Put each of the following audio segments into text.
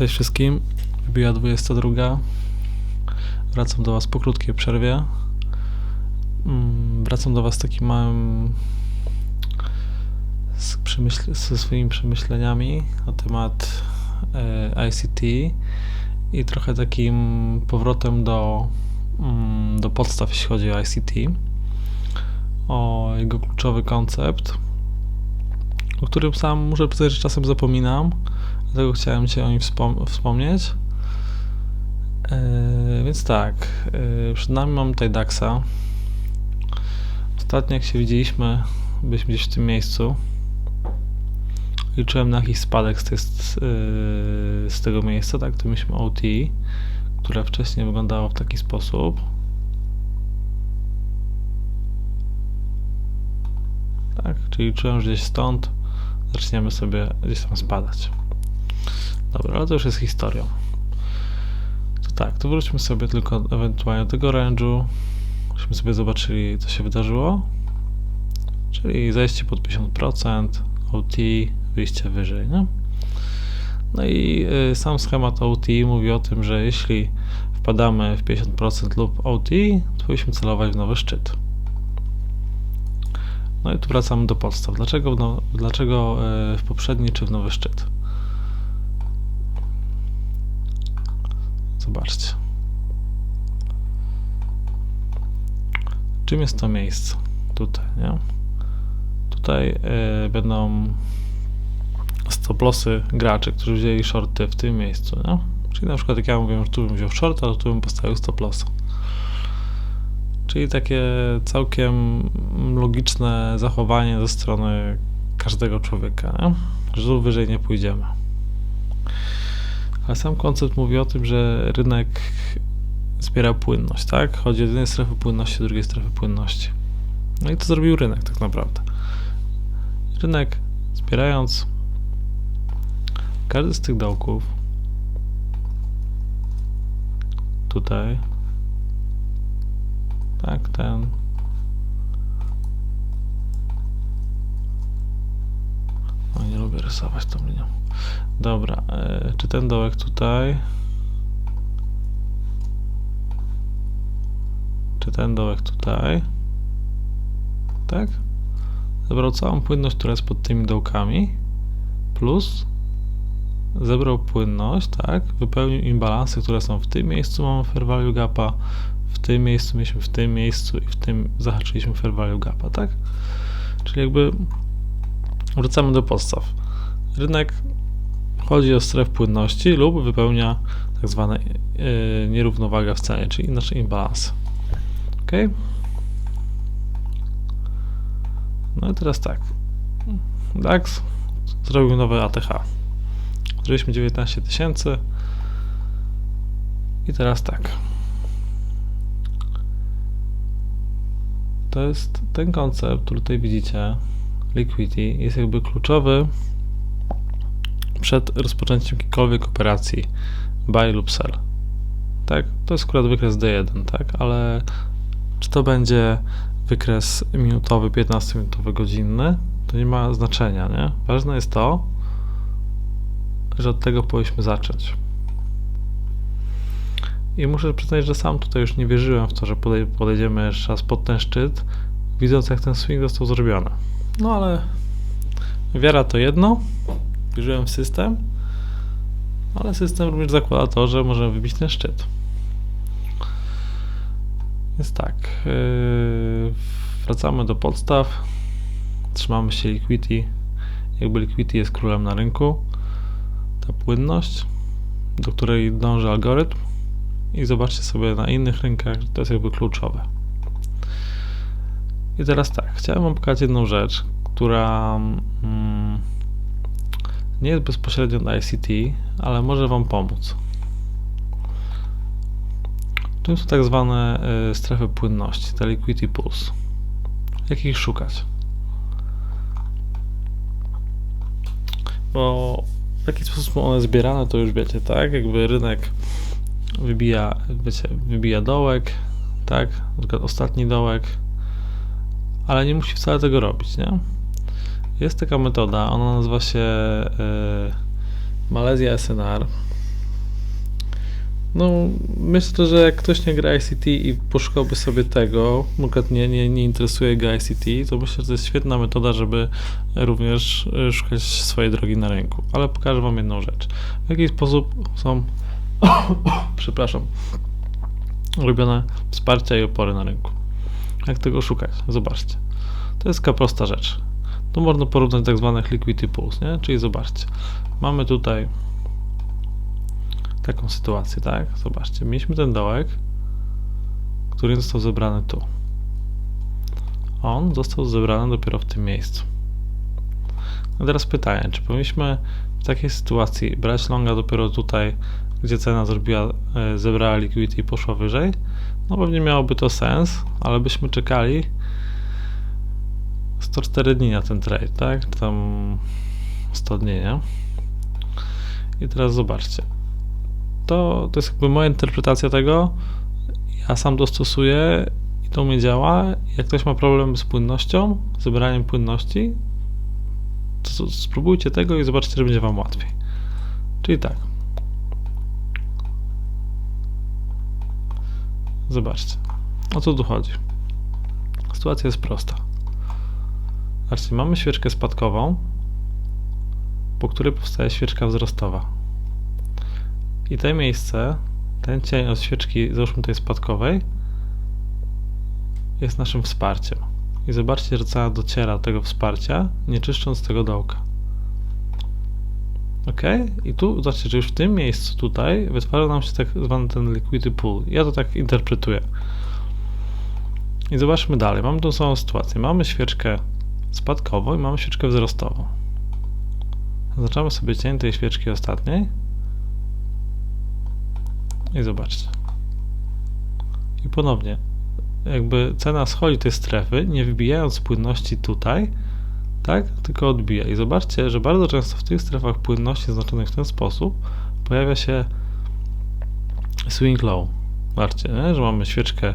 Cześć wszystkim. Wybija 22. Wracam do Was po krótkiej przerwie. Mm, Wracam do Was z takim małym z przemyśl- ze swoimi przemyśleniami na temat e, ICT i trochę takim powrotem do, mm, do podstaw, jeśli chodzi o ICT, o jego kluczowy koncept, o którym sam muszę przyznać, że czasem zapominam, dlatego chciałem Cię o nim wspom- wspomnieć. E, więc tak, e, przed nami mam tutaj DAXa. Ostatnio jak się widzieliśmy, byliśmy gdzieś w tym miejscu. Liczyłem na jakiś spadek z, tej, yy, z tego miejsca, tak? To mieliśmy OT, które wcześniej wyglądało w taki sposób. Tak, czyli liczyłem, że gdzieś stąd zaczniemy sobie gdzieś tam spadać. Dobra, ale to już jest historią. To tak, to wróćmy sobie tylko ewentualnie do tego range'u, żebyśmy sobie zobaczyli, co się wydarzyło. Czyli zejście pod 50%, OT, wyjście wyżej, nie? No i y, sam schemat OT mówi o tym, że jeśli wpadamy w 50% lub OT, to powinniśmy celować w nowy szczyt. No i tu wracamy do podstaw. Dlaczego, no, dlaczego y, w poprzedni czy w nowy szczyt? Zobaczcie. Czym jest to miejsce? Tutaj, nie? Tutaj y, będą stoplosy graczy, którzy wzięli shorty w tym miejscu, nie? Czyli na przykład jak ja mówię, że tu bym wziął shorta, to tu bym postawił stoplosa. Czyli takie całkiem logiczne zachowanie ze strony każdego człowieka, nie? że tu wyżej nie pójdziemy. Ale sam koncept mówi o tym, że rynek zbiera płynność, tak? Chodzi o jednej strefy płynności, drugiej strefy płynności. No i to zrobił rynek tak naprawdę. Rynek zbierając każdy z tych dołków tutaj tak, ten o, nie lubię rysować tą linią dobra, e, czy ten dołek tutaj? Czy ten dołek tutaj? Tak? Zebrał całą płynność, która jest pod tymi dołkami. Plus zebrał płynność, tak, wypełnił imbalansy, które są w tym miejscu, mamy fair value gapa, w tym miejscu mieliśmy w tym miejscu i w tym zahaczyliśmy fair value gapa, tak? Czyli jakby wracamy do podstaw. Rynek chodzi o stref płynności lub wypełnia tak zwane yy, nierównowaga w cenie, czyli nasze imbalanse. Ok? No i teraz tak. DAX zrobił nowe ATH. Zrobiliśmy 19 tysięcy. I teraz tak. To jest ten koncept, który tutaj widzicie, liquidity, jest jakby kluczowy przed rozpoczęciem jakiejkolwiek operacji buy lub sell. Tak, to jest akurat wykres D1, tak, ale czy to będzie wykres minutowy, 15-minutowy, godzinny, to nie ma znaczenia, nie? Ważne jest to, że od tego powinniśmy zacząć. I muszę przyznać, że sam tutaj już nie wierzyłem w to, że podejdziemy jeszcze raz pod ten szczyt, widząc jak ten swing został zrobiony. No ale wiara to jedno, wierzyłem w system, ale system również zakłada to, że możemy wybić ten szczyt. Więc tak, yy, wracamy do podstaw, trzymamy się liquidity, jakby liquidity jest królem na rynku, ta płynność, do której dąży algorytm i zobaczcie sobie na innych rynkach, to jest jakby kluczowe. I teraz tak, chciałem wam pokazać jedną rzecz, która mm, nie jest bezpośrednio na ICT, ale może wam pomóc. Czym są tak zwane y, strefy płynności, te liquidity pools? Jak ich szukać? Bo w jaki sposób są one zbierane, to już wiecie, tak? Jakby rynek wybija, wiecie, wybija dołek, tak? Na przykład ostatni dołek, ale nie musi wcale tego robić, nie? Jest taka metoda, ona nazywa się yy, Malaysia SNR. No, myślę, że jak ktoś nie gra ICT i poszukałby sobie tego, przykład nie, nie, interesuje go ICT, to myślę, że to jest świetna metoda, żeby również y, szukać swojej drogi na rynku. Ale pokażę Wam jedną rzecz. W jaki sposób są, przepraszam, robione wsparcia i opory na rynku. Jak tego szukać? Zobaczcie. To jest taka prosta rzecz. Tu można porównać tak zwanych liquidity pools, nie? Czyli zobaczcie. Mamy tutaj taką sytuację, tak? Zobaczcie, mieliśmy ten dołek, który został zebrany tu. On został zebrany dopiero w tym miejscu. A teraz pytanie, czy powinniśmy w takiej sytuacji brać longa dopiero tutaj, gdzie cena zrobiła, e, zebrała liquidity i poszła wyżej? No pewnie miałoby to sens, ale byśmy czekali 104 dni na ten trade, tak? Tam 100 dni, nie? I teraz zobaczcie. To, to jest jakby moja interpretacja tego. Ja sam dostosuję i to mnie działa. Jak ktoś ma problem z płynnością, zebraniem płynności, to spróbujcie tego i zobaczcie, że będzie Wam łatwiej. Czyli tak. Zobaczcie. O co tu chodzi? Sytuacja jest prosta. Zobaczcie, mamy świeczkę spadkową, po której powstaje świeczka wzrostowa. I to miejsce, ten cień od świeczki, załóżmy tej spadkowej, jest naszym wsparciem. I zobaczcie, że cała dociera do tego wsparcia, nie czyszcząc tego dołka. Ok? I tu, zobaczcie, że już w tym miejscu tutaj wytwarza nam się tak zwany ten liquidity pool. Ja to tak interpretuję. I zobaczmy dalej. Mamy tą samą sytuację. Mamy świeczkę spadkową i mamy świeczkę wzrostową. Zaznaczamy sobie cień tej świeczki ostatniej. I zobaczcie. I ponownie, jakby cena schodzi tej strefy, nie wybijając płynności tutaj, tak, tylko odbija. I zobaczcie, że bardzo często w tych strefach płynności zaznaczonych w ten sposób pojawia się swing low. Zobaczcie, nie? że mamy świeczkę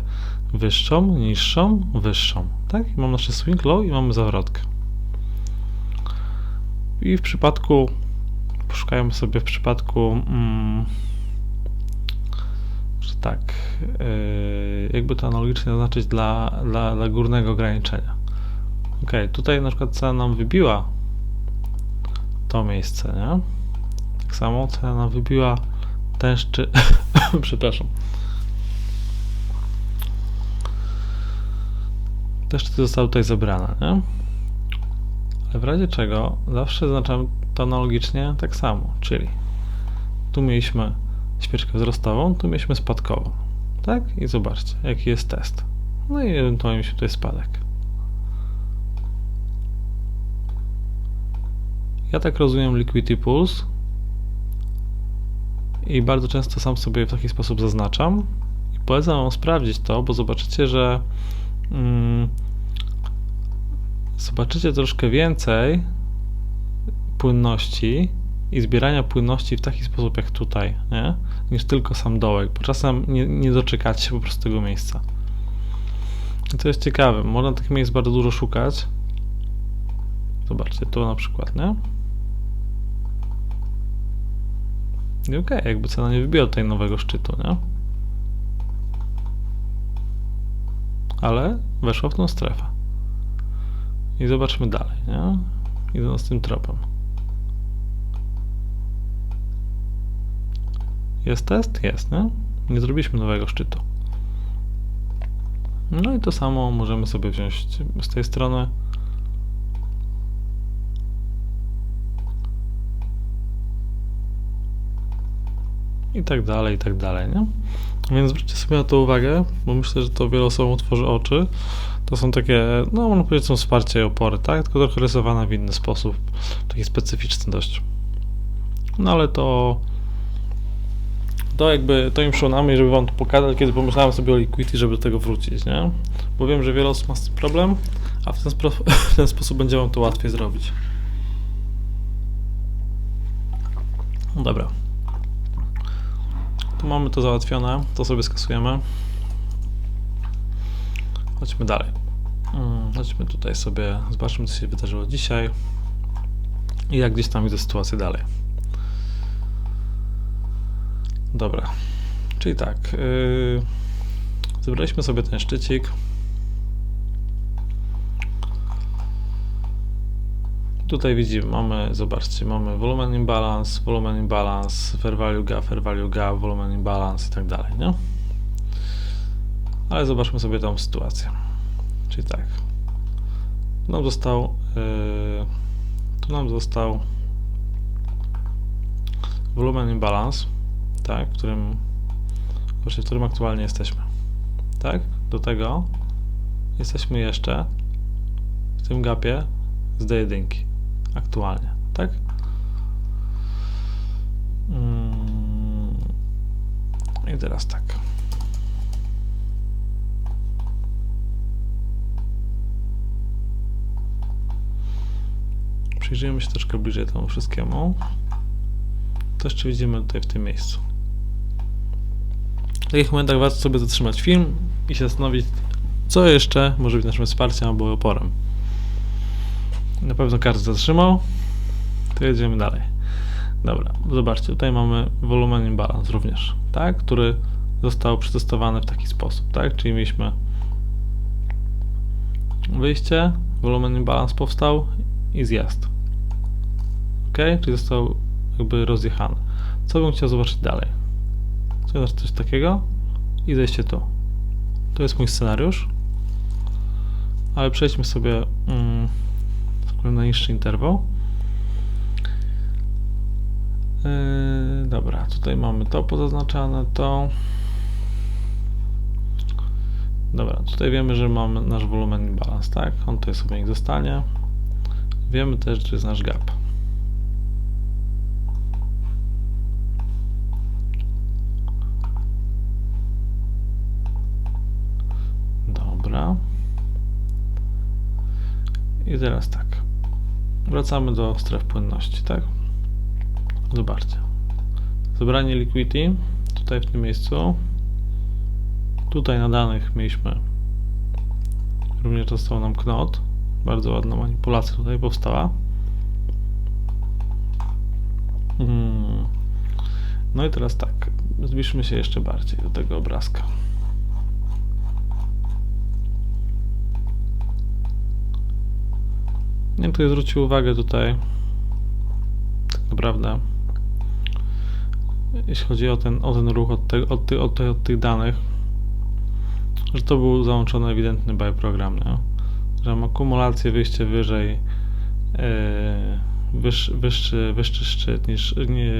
wyższą, niższą, wyższą. Tak? I mamy nasze swing low i mamy zawrotkę. I w przypadku, poszukajmy sobie w przypadku, mm, że tak, yy, jakby to analogicznie oznaczyć dla, dla, dla górnego ograniczenia. Ok, tutaj na przykład cena nam wybiła to miejsce, nie? Tak samo cena nam wybiła ten szczyt, przepraszam, te szczyty zostały tutaj zebrane, nie? Ale w razie czego zawsze zaznaczam to analogicznie tak samo, czyli tu mieliśmy świeczkę wzrostową, tu mieliśmy spadkową, tak? I zobaczcie, jaki jest test. No i ewentualnie mieliśmy tutaj spadek. Ja tak rozumiem Liquidity Pulse i bardzo często sam sobie w taki sposób zaznaczam i polecam Wam sprawdzić to, bo zobaczycie, że zobaczycie troszkę więcej płynności i zbierania płynności w taki sposób jak tutaj, nie? niż tylko sam dołek, bo czasem nie, nie doczekacie się po prostu tego miejsca. I to jest ciekawe, można tych miejsc bardzo dużo szukać. Zobaczcie, tu na przykład, nie? I okej, okay, jakby cena nie wybiła tutaj nowego szczytu, nie? Ale weszła w tą strefę. I zobaczmy dalej, nie? Idąc tym tropem. Jest test? Jest, nie? Nie zrobiliśmy nowego szczytu. No i to samo możemy sobie wziąć z tej strony. I tak dalej, i tak dalej, nie? Więc zwróćcie sobie na to uwagę, bo myślę, że to wielu osobom otworzy oczy. To są takie, no można powiedzieć, są wsparcie i opory, tak? Tylko trochę rysowane w inny sposób, taki specyficzny dość. No ale to to jakby, to im szło żeby wam to pokazać, kiedy pomyślałem sobie o Liquidity, żeby do tego wrócić, nie? Bo wiem, że wiele osób ma z tym problem, a w ten, w ten sposób będzie wam to łatwiej zrobić. No dobra. Mamy to załatwione, to sobie skasujemy. Chodźmy dalej. Mm, chodźmy tutaj sobie, zobaczmy co się wydarzyło dzisiaj i jak gdzieś tam widzę sytuację dalej. Dobra, Czyli tak, yy, zebraliśmy sobie ten szczycik. Tutaj widzimy, mamy, zobaczcie, mamy volumen imbalance, volumen imbalance, fair value gap, fair value gap, volumen imbalance i tak dalej, nie? Ale zobaczmy sobie tą sytuację. Czyli tak, tu nam został, yy, tu nam został volumen imbalance, tak, w którym, właśnie w którym aktualnie jesteśmy, tak? Do tego jesteśmy jeszcze w tym gapie z do jedynki aktualnie, tak? Mm. I teraz tak. Przyjrzyjmy się troszkę bliżej temu wszystkiemu. To jeszcze widzimy tutaj w tym miejscu. W takich momentach warto sobie zatrzymać film i się zastanowić, co jeszcze może być naszym wsparciem albo oporem. Na pewno każdy zatrzymał. To jedziemy dalej. Dobra, zobaczcie, tutaj mamy wolumen imbalance również, tak, który został przetestowany w taki sposób, tak, czyli mieliśmy wyjście, wolumen imbalance powstał i zjazd. Ok, czyli został jakby rozjechany. Co bym chciał zobaczyć dalej? Chcę coś takiego i zejście tu. To jest mój scenariusz, ale przejdźmy sobie mm, na niższy interwał. Yy, dobra, tutaj mamy to pozaznaczane, to. Dobra, tutaj wiemy, że mamy nasz wolumen balans, tak? On tutaj sobie niech zostanie. Wiemy też, że jest nasz gap. Dobra. I teraz tak. Wracamy do stref płynności, tak? Zobaczcie. Zebranie liquidity tutaj w tym miejscu. Tutaj na danych mieliśmy również został nam knot. Bardzo ładna manipulacja tutaj powstała. Hmm. No i teraz tak, zbliżmy się jeszcze bardziej do tego obrazka. Nie wiem, tutaj zwrócił uwagę tutaj tak naprawdę jeśli chodzi o ten, o ten ruch od, te, od, ty, od, od tych danych, że to był załączony ewidentny by program, nie? że mam akumulację wyjście wyżej, yy, wyższy, wyższy, szczyt niż nie,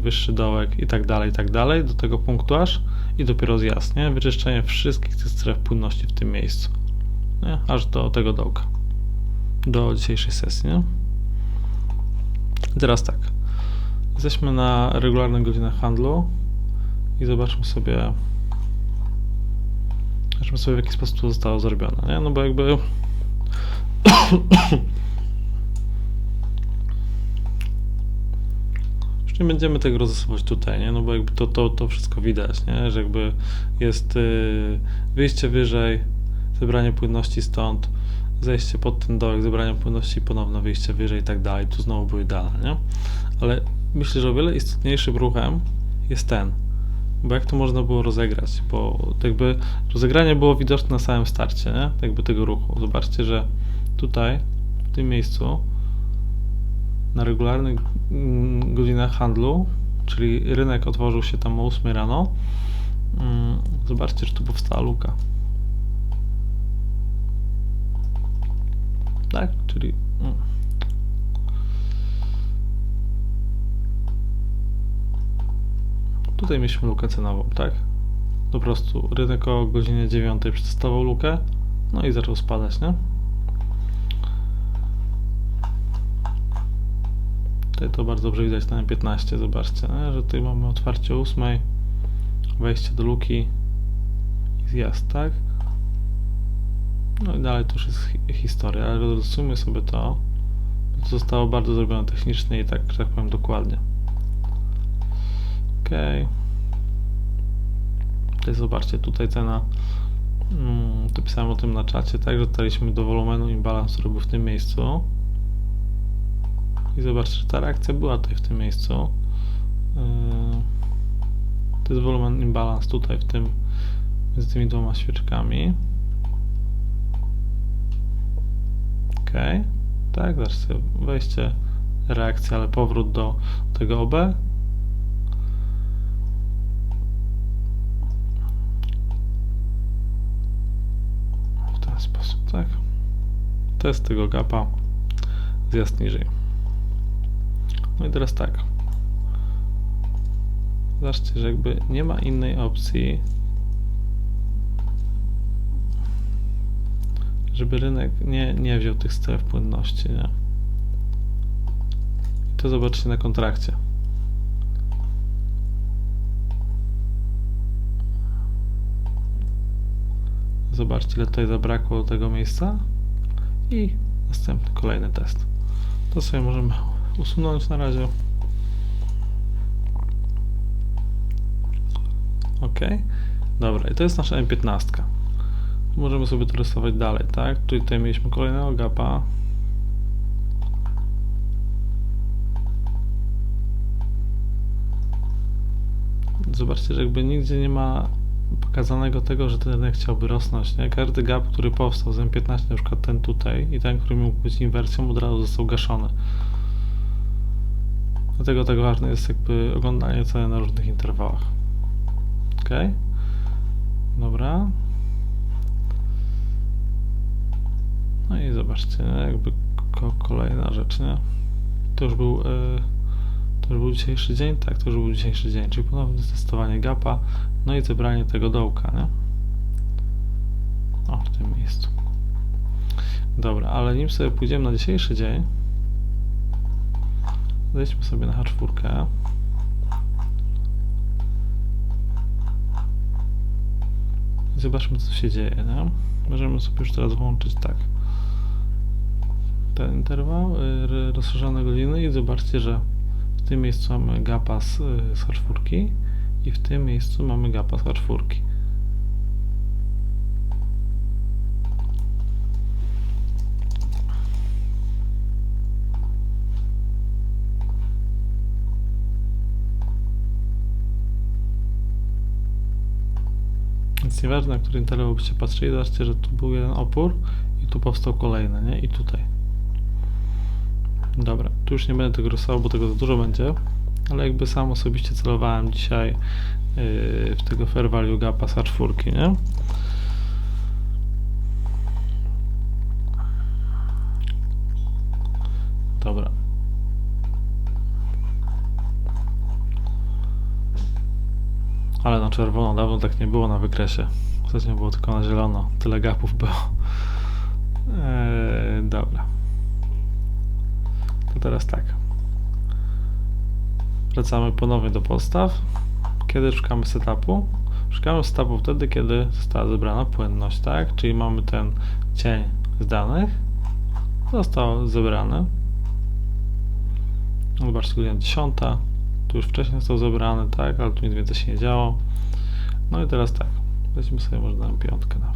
wyższy dołek i tak dalej, i tak dalej, do tego punktu aż i dopiero zjazd, nie? Wyczyszczenie wszystkich tych stref płynności w tym miejscu, nie? Aż do tego dołka do dzisiejszej sesji. Nie? Teraz tak. Jesteśmy na regularnych godzinach handlu i zobaczmy sobie, zobaczmy sobie w jaki sposób to zostało zrobione. Nie? No bo jakby już nie będziemy tego rozrysować tutaj, nie? No bo jakby to, to, to wszystko widać, nie? Że jakby jest yy, wyjście wyżej, zebranie płynności stąd, zejście pod ten dołek, zebranie płynności, ponowne wyjście wyżej i tak dalej. Tu znowu były dane, nie? Ale myślę, że o wiele istotniejszym ruchem jest ten. Bo jak to można było rozegrać? Bo jakby rozegranie było widoczne na samym starcie, nie? Jakby tego ruchu. Zobaczcie, że tutaj, w tym miejscu, na regularnych mm, godzinach handlu, czyli rynek otworzył się tam o 8 rano, mm, zobaczcie, że tu powstała luka. Tak? Czyli mm. tutaj mieliśmy lukę cenową, tak? Po prostu rynek o godzinie 9 przetestował lukę, no i zaczął spadać, nie? Tutaj to bardzo dobrze widać na M15, zobaczcie, nie? że tutaj mamy otwarcie 8, wejście do luki i zjazd, tak? No i dalej to już jest hi historia, ale rozrysujmy sobie to. To zostało bardzo zrobione technicznie i tak, tak powiem, dokładnie. Ok. Tutaj zobaczcie, tutaj cena, hmm, to pisałem o tym na czacie, tak, że dotarliśmy do wolumenu imbalans, który był w tym miejscu. I zobaczcie, że ta reakcja była tutaj w tym miejscu. Yy. To jest volume imbalance tutaj w tym, między tymi dwoma świeczkami. Tak, zobaczcie, wejście, reakcja, ale powrót do tego OB. W ten sposób, tak. Test tego gapa, zjazd niżej. No i teraz tak. Zobaczcie, że jakby nie ma innej opcji, żeby rynek nie, nie wziął tych stref płynności, nie? I to zobaczcie na kontrakcie. Zobaczcie, ile tutaj zabrakło tego miejsca. I następny, kolejny test. To sobie możemy usunąć na razie. Ok. Dobra, i to jest nasza M15. Możemy sobie to rysować dalej, tak? Tutaj mieliśmy kolejnego gapa. Zobaczcie, że jakby nigdzie nie ma pokazanego tego, że ten rynek chciałby rosnąć, nie? Każdy gap, który powstał z M15, na przykład ten tutaj i ten, który mógł być inwersją, od razu został gaszony. Dlatego tak ważne jest jakby oglądanie ceny na różnych interwałach. Ok. Dobra. No i zobaczcie, nie? jakby ko kolejna rzecz, nie? To już był, yy, to już był dzisiejszy dzień? Tak, to już był dzisiejszy dzień, czyli ponowne testowanie gapa, no i zebranie tego dołka, nie? O, w tym miejscu. Dobra, ale nim sobie pójdziemy na dzisiejszy dzień, zejdźmy sobie na H4. I zobaczmy, co się dzieje, nie? Możemy sobie już teraz włączyć tak ten interwał, y, rozszerzone godziny i zobaczcie, że w tym miejscu mamy gapa z, z H4 i w tym miejscu mamy gapa z H4. Więc nieważne, na który interwał byście patrzyli, zobaczcie, że tu był jeden opór i tu powstał kolejny, nie? I tutaj. Dobra, tu już nie będę tego rysował, bo tego za dużo będzie, ale jakby sam osobiście celowałem dzisiaj yy, w tego Fair Value Gapa z H4, nie? Dobra. Ale na czerwono dawno tak nie było na wykresie. Ostatnio było tylko na zielono. Tyle gapów było. Eee, dobra. Teraz tak. Wracamy ponownie do podstaw. Kiedy szukamy setupu? Szukamy setupu wtedy, kiedy została zebrana płynność, tak? Czyli mamy ten cień z danych. Został zebrany. Zobaczcie, godzina 10. Tu już wcześniej został zebrany, tak? Ale tu nic więcej się nie działo. No i teraz tak. Weźmy sobie może na piątkę nawet.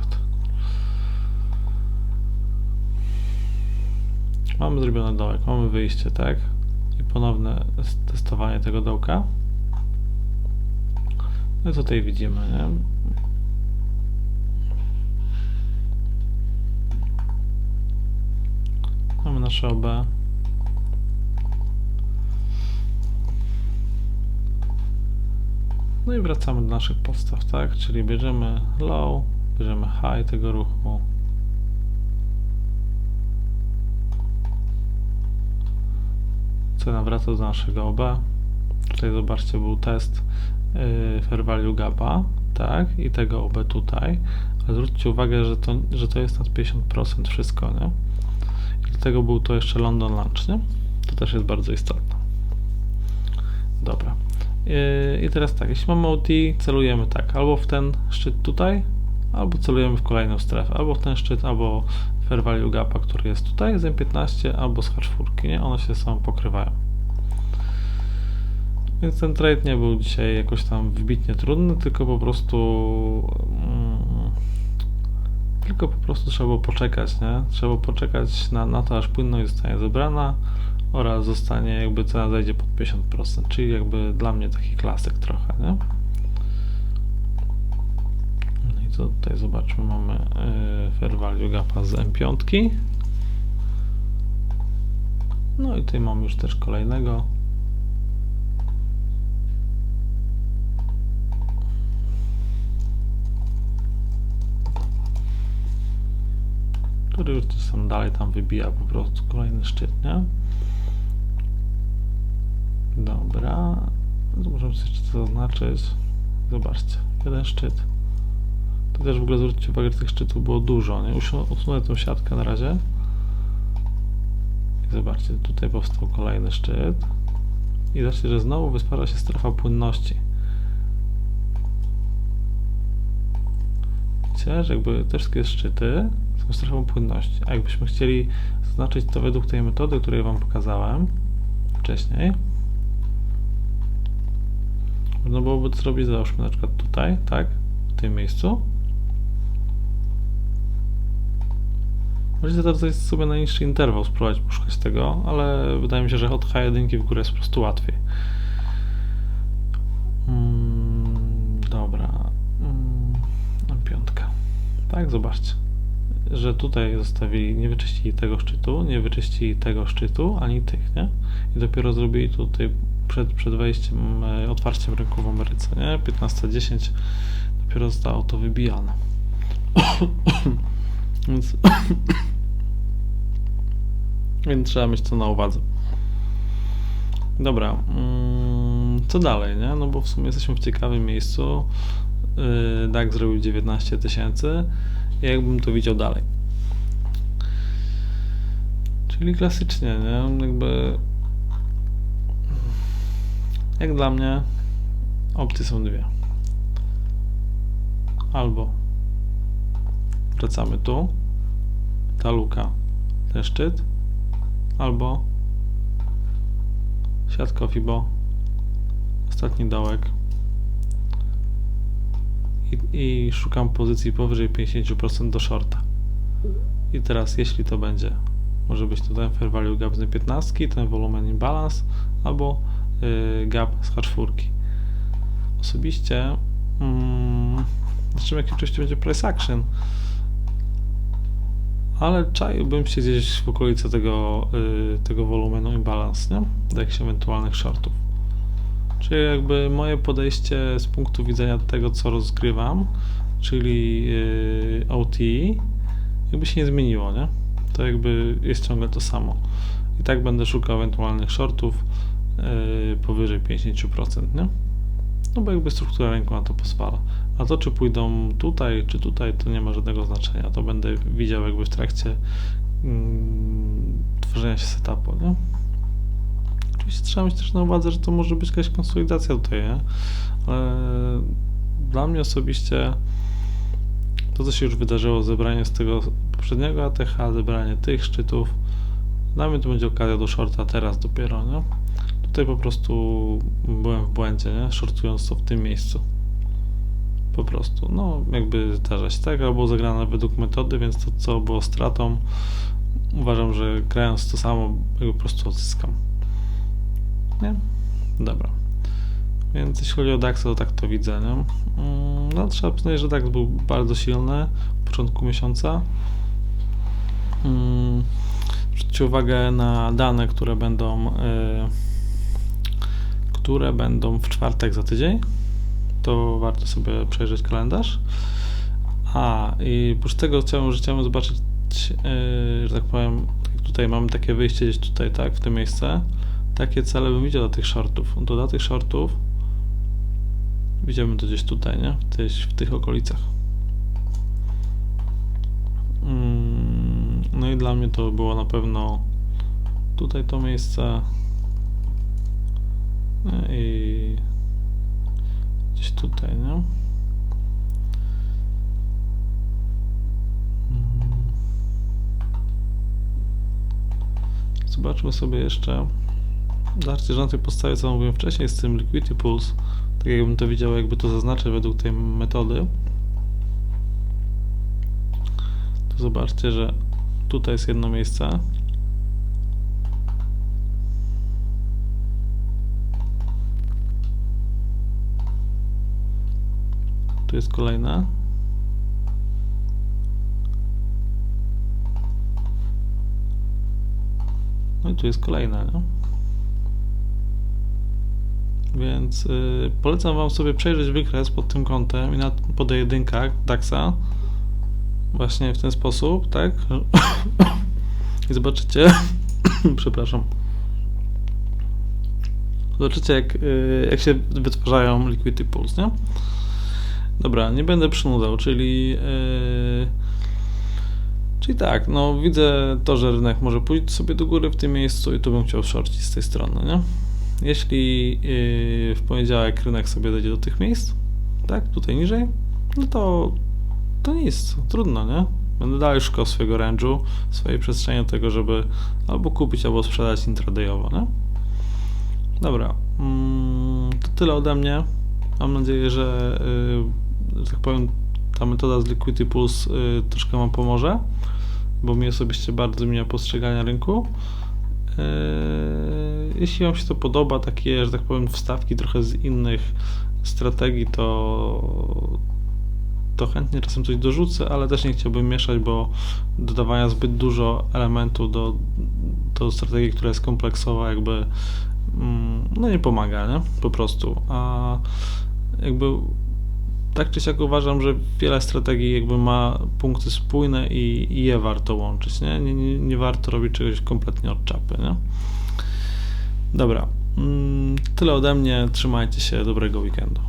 Mamy zrobiony dołek, mamy wyjście, tak? I ponowne testowanie tego dołka. No i tutaj widzimy, nie? Mamy nasze OB. No i wracamy do naszych podstaw, tak? Czyli bierzemy low, bierzemy high tego ruchu, cena wraca do naszego OB. Tutaj zobaczcie, był test yy, Fair Value Gapa, tak, i tego OB tutaj. Ale zwróćcie uwagę, że to, że to jest nad 50% wszystko, nie? I dlatego był to jeszcze London Lunch, nie? To też jest bardzo istotne. Dobra. Yy, I teraz tak, jeśli mamy OT, celujemy tak, albo w ten szczyt tutaj, albo celujemy w kolejną strefę, albo w ten szczyt, albo fair value gapa, który jest tutaj, z M15 albo z H4, nie? One się są pokrywają. Więc ten trade nie był dzisiaj jakoś tam wybitnie trudny, tylko po prostu mm, tylko po prostu trzeba było poczekać, nie? Trzeba było poczekać na, na to, aż płynność zostanie zebrana oraz zostanie jakby cena zejdzie pod 50%, czyli jakby dla mnie taki klasyk trochę, nie? Co tutaj zobaczmy, mamy yy, fair value gapa z M5. No i tutaj mamy już też kolejnego. Który już gdzieś tam dalej tam wybija po prostu kolejny szczyt, nie? Dobra. Możemy sobie to zaznaczyć. Zobaczcie, jeden szczyt. Też w ogóle zwróćcie uwagę, że tych szczytów było dużo, nie? Usu- Usunę tą siatkę na razie. I zobaczcie, tutaj powstał kolejny szczyt. I zobaczcie, że znowu wyspara się strefa płynności. Widzicie, że jakby te wszystkie szczyty są strefą płynności. A jakbyśmy chcieli zaznaczyć to według tej metody, której Wam pokazałem wcześniej, można byłoby to zrobić, załóżmy na przykład tutaj, tak, w tym miejscu. Możecie teraz jest sobie najniższy interwał spróbować poszukać tego, ale wydaje mi się, że od H1 w górę jest po prostu łatwiej. Mm, dobra. Mm, piątka. Tak, zobaczcie, że tutaj zostawili, nie wyczyścili tego szczytu, nie wyczyścili tego szczytu, ani tych, nie? I dopiero zrobili tutaj przed, przed wejściem, e, otwarciem rynku w Ameryce, nie? 15.10 dopiero zostało to wybijane. Więc, więc trzeba mieć to na uwadze. Dobra, mm, co dalej, nie? No bo w sumie jesteśmy w ciekawym miejscu. Yy, DAX zrobił 19 tysięcy. Jakbym to widział dalej. Czyli klasycznie, nie? Jakby jak dla mnie opcje są dwie. Albo wracamy tu, ta luka, ten szczyt, albo siatka FIBO, ostatni dołek. I, i szukam pozycji powyżej 50% do shorta. I teraz jeśli to będzie, może być ten fair value gap z 15, ten volumen imbalance, albo y, gap z H4. Osobiście mm, zobaczymy jaki oczywiście będzie price action ale czaiłbym się gdzieś w okolicy tego, y, tego wolumenu imbalance, nie? Jakichś ewentualnych shortów. Czyli jakby moje podejście z punktu widzenia tego, co rozgrywam, czyli y, OTE, jakby się nie zmieniło, nie? To jakby jest ciągle to samo. I tak będę szukał ewentualnych shortów y, powyżej 50%, nie? No bo jakby struktura rynku na to pozwala. A to, czy pójdą tutaj, czy tutaj, to nie ma żadnego znaczenia. To będę widział jakby w trakcie mm, tworzenia się setupu, nie? Oczywiście trzeba mieć też na uwadze, że to może być jakaś konsolidacja tutaj, nie? Ale dla mnie osobiście to, co się już wydarzyło, zebranie z tego poprzedniego ATH, zebranie tych szczytów, dla mnie to będzie okazja do shorta teraz dopiero, nie? Tutaj po prostu byłem w błędzie, nie? Shortując to w tym miejscu. Po prostu, no jakby zdarza się tak, albo zagrane według metody, więc to co było stratą, uważam, że grając to samo, jakby po prostu odzyskam. Nie? Dobra. Więc jeśli chodzi o DAX, to tak to widzę, nie? Mm, No trzeba przyznać, że DAX był bardzo silny w początku miesiąca. Mm, Zwróćcie uwagę na dane, które będą y, które będą w czwartek za tydzień. To warto sobie przejrzeć kalendarz. A i oprócz tego chciałem, chciałem zobaczyć, yy, że tak powiem, tutaj mamy takie wyjście gdzieś tutaj, tak, w tym miejsce. Takie cele bym widział do tych shortów. Do tych shortów widziałbym to gdzieś tutaj, nie? Tych- w tych okolicach. Mm, No i dla mnie to było na pewno tutaj to miejsce. No i gdzieś tutaj, nie? Mm. Zobaczmy sobie jeszcze. Zobaczcie, że na tej podstawie, co mówiłem wcześniej z tym Liquidity Pulse, tak jakbym to widział, jakby to zaznaczę według tej metody, to zobaczcie, że tutaj jest jedno miejsce, Tu jest kolejna. No i tu jest kolejna, nie? Więc y, polecam Wam sobie przejrzeć wykres pod tym kątem i na, po D1 DAXa. Właśnie w ten sposób, tak? I zobaczycie. Przepraszam. Zobaczycie, jak, y, jak się wytwarzają liquidity pools, nie? Dobra, nie będę przynudzał, czyli yy, czyli tak, no widzę to, że rynek może pójść sobie do góry w tym miejscu i tu bym chciał shorcić z tej strony, nie? Jeśli yy, w poniedziałek rynek sobie dojdzie do tych miejsc, tak, tutaj niżej, no to to nic, trudno, nie? Będę dalej szukał swojego range'u, swojej przestrzeni do tego, żeby albo kupić, albo sprzedać intradayowo, nie? Dobra, mm, to tyle ode mnie. Mam nadzieję, że, yy, tak powiem, ta metoda z Liquidity Pulse yy, troszkę Wam pomoże, bo mi osobiście bardzo zmienia postrzegania rynku. Yy, jeśli Wam się to podoba, takie, że tak powiem, wstawki trochę z innych strategii, to, to chętnie czasem coś dorzucę, ale też nie chciałbym mieszać, bo dodawania zbyt dużo elementów do, do strategii, która jest kompleksowa, jakby mm, no nie pomaga, nie? Po prostu. A jakby tak czy siak uważam, że wiele strategii jakby ma punkty spójne i, i je warto łączyć, nie? Nie, nie? nie warto robić czegoś kompletnie od czapy, nie? Dobra. Mm, tyle ode mnie. Trzymajcie się. Dobrego weekendu.